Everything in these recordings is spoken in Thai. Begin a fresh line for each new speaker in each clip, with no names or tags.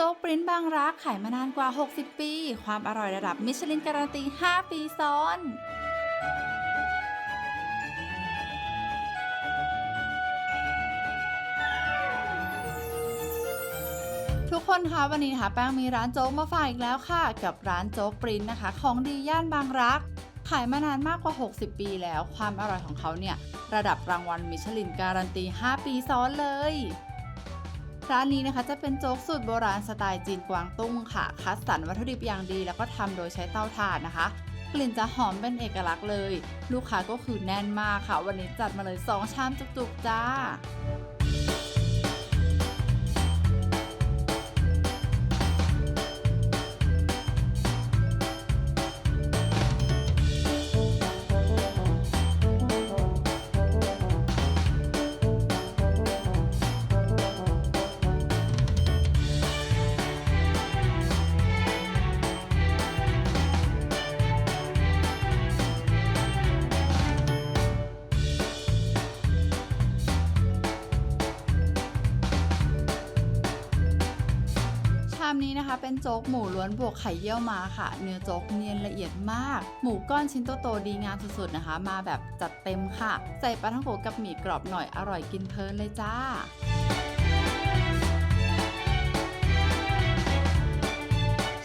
โจ๊กปริ้นบางรักขายมานานกว่า 60 ปี ความอร่อยระดับมิชลินการันตี 5 ปีซ้อนทุกคนคะวันนี้นะคะแป้งมีร้านโจ๊กมาฝากอีกแล้วค่ะ กับร้านโจ๊กปริ้นนะคะ ของดีย่านบางรัก ขายมานานมากกว่า 60 ปีแล้ว ความอร่อยของเขาเนี่ย ระดับรางวัลมิชลินการันตี 5 ปีซ้อนเลย ร้านนี้นะคะจะเป็นโจ๊กสูตรโบราณสไตล์จีนกวางตุ้งค่ะ คัดสรรวัตถุดิบอย่างดี แล้วก็ทำโดยใช้เตาถ่านนะคะ กลิ่นจะหอมเป็นเอกลักษณ์เลย ลูกค้าก็คือแน่นมากค่ะ วันนี้จัดมาเลย 2 ชามจุกๆจ้า ชามนี้นะคะ เป็นโจ๊กหมูล้วนบวกไข่เยี่ยวมาค่ะ เนื้อโจ๊กเนียนละเอียดมาก หมูก้อนชิ้นโตๆดีงามสุดๆนะคะ มาแบบจัดเต็มค่ะ ใส่ปลาท่องโกกับหมี่กรอบหน่อยอร่อยกินเพลินเลยจ้า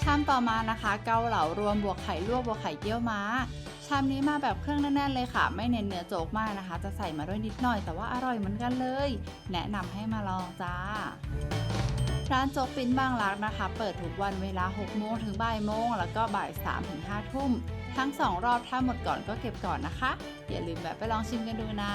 ชามต่อมานะคะ เกาเหลารวมบวกไข่ลวกบวกไข่เยี่ยวม้าชามนี้มาแบบเครื่องแน่นๆเลยค่ะ ไม่เน้นเนื้อโจ๊กมากนะคะ จะใส่มาด้วยนิดหน่อยแต่ว่าอร่อยเหมือนกันเลย แนะนำให้มาลองจ้า ร้านโจ๊กปิ้นบางรักนะคะ เปิดทุกวันเวลา 6 โมงถึงบ่ายโมง แล้วก็บ่าย3ถึง5ทุ่ม ทั้ง 2 รอบถ้าหมดก่อนก็เก็บก่อนนะคะ อย่าลืมแวะไปลองชิมกันดูนะ